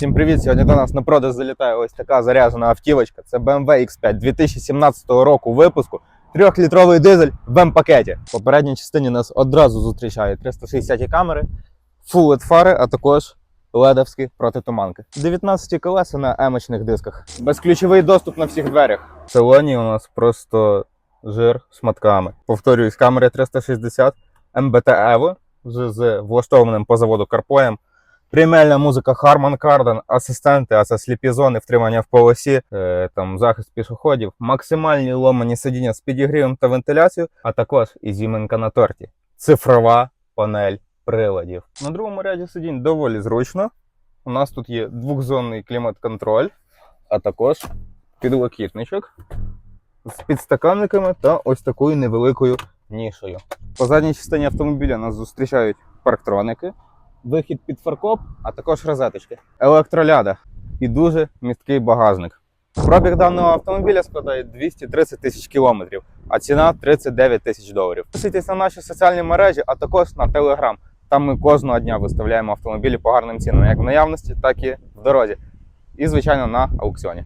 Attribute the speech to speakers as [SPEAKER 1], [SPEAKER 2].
[SPEAKER 1] Всім привіт! Сьогодні до нас на продаж залітає ось така заряджена автівочка. Це BMW X5 2017 року випуску. Трьохлітровий дизель в М-пакеті. В попередній частині нас одразу зустрічає 360 камери, LED фари, а також ледовські протитуманки. 19 колеса на емочних дисках. Безключовий доступ на всіх дверях. В салоні у нас просто жир шматками. Повторююсь, камери 360, МБТ Evo з влаштованим по заводу карпоєм. Преміальна музика Harman Kardon, асистенти, а це сліпі зони, втримання в полосі, е, там захист пішоходів, максимальні ломані сидіння з підігрівом та вентиляцією, а також ізюминка на торті. Цифрова панель приладів. На другому ряді сидінь доволі зручно. У нас тут є двохзонний клімат-контроль, а також підлокітничок з підстаканниками та ось такою невеликою нішою. По задній частині автомобіля нас зустрічають парктроники вихід під фаркоп, а також розеточки, електроляда і дуже місткий багажник. Пробіг даного автомобіля складає 230 тисяч кілометрів, а ціна 39 тисяч доларів. Підписуйтесь на наші соціальні мережі, а також на Telegram. Там ми кожного дня виставляємо автомобілі по гарним цінам, як в наявності, так і в дорозі. І, звичайно, на аукціоні.